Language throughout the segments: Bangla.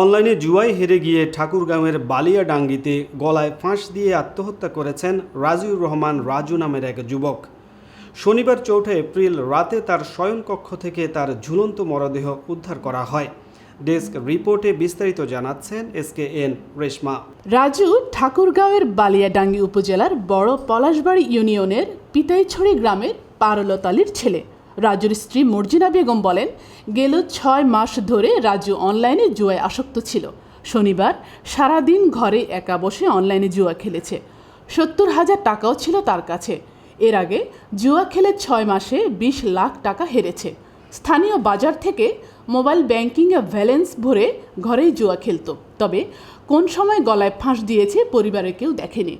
অনলাইনে জুয়ায় হেরে গিয়ে ঠাকুরগাঁওয়ের বালিয়াডাঙ্গিতে গলায় ফাঁস দিয়ে আত্মহত্যা করেছেন রাজিউর রহমান রাজু নামের এক যুবক। শনিবার চৌঠা এপ্রিল রাতে তার শয়নকক্ষ থেকে তার ঝুলন্ত মরদেহ উদ্ধার করা হয়। ডেস্ক রিপোর্টে বিস্তারিত জানাচ্ছেন S K N Reshma. Raju ঠাকুরগাঁওয়ের Baliadangi উপজেলার বড় পলাশবাড়ি ইউনিয়নের পিতাইছড়ি গ্রামের পারলতালির ছেলে। রাজুর স্ত্রী মর্জিনা বেগম বলেন, গেল ছয় মাস ধরে রাজু অনলাইনে জুয়ায় আসক্ত ছিল। শনিবার সারাদিন ঘরে একা বসে অনলাইনে জুয়া খেলেছে। সত্তর হাজার টাকাও ছিল তার কাছে। এর আগে জুয়া খেলে ছয় মাসে বিশ লাখ টাকা হেরেছে। স্থানীয় বাজার থেকে মোবাইল ব্যাংকিংয়ে ব্যালেন্স ভরে ঘরেই জুয়া খেলতো। তবে কোন সময় গলায় ফাঁস দিয়েছে পরিবারের কেউ দেখেনি।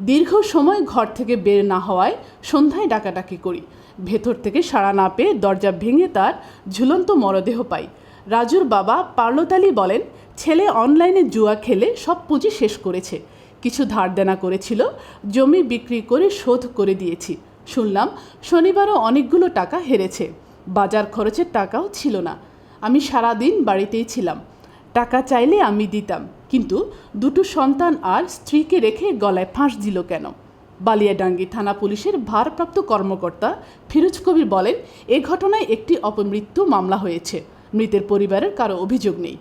দীর্ঘ সময় ঘর থেকে বের না হওয়ায় সন্ধ্যায় ডাকাডাকি করি। ভেতর থেকে সাড়া না পেয়ে দরজা ভেঙে তার ঝুলন্ত মরদেহ পাই। রাজুর বাবা পার্লতালি বলেন, ছেলে অনলাইনে জুয়া খেলে সব পুঁজি শেষ করেছে। কিছু ধার দেনা করেছিল, জমি বিক্রি করে শোধ করে দিয়েছি। শুনলাম শনিবারও অনেকগুলো টাকা হেরেছে। বাজার খরচের টাকাও ছিল না। আমি সারাদিন বাড়িতেই ছিলাম। টাকা চাইলে আমি দিতাম। কিন্তু দুটো সন্তান আর স্ত্রীকে রেখে গলায় ফাঁস দিল কেন? বালিয়াডাঙ্গি থানা পুলিশের ভারপ্রাপ্ত কর্মকর্তা ফিরোজ কবির বলেন, এ ঘটনায় একটি অপমৃত্যু মামলা হয়েছে। মৃতের পরিবারের কারও অভিযোগ নেই।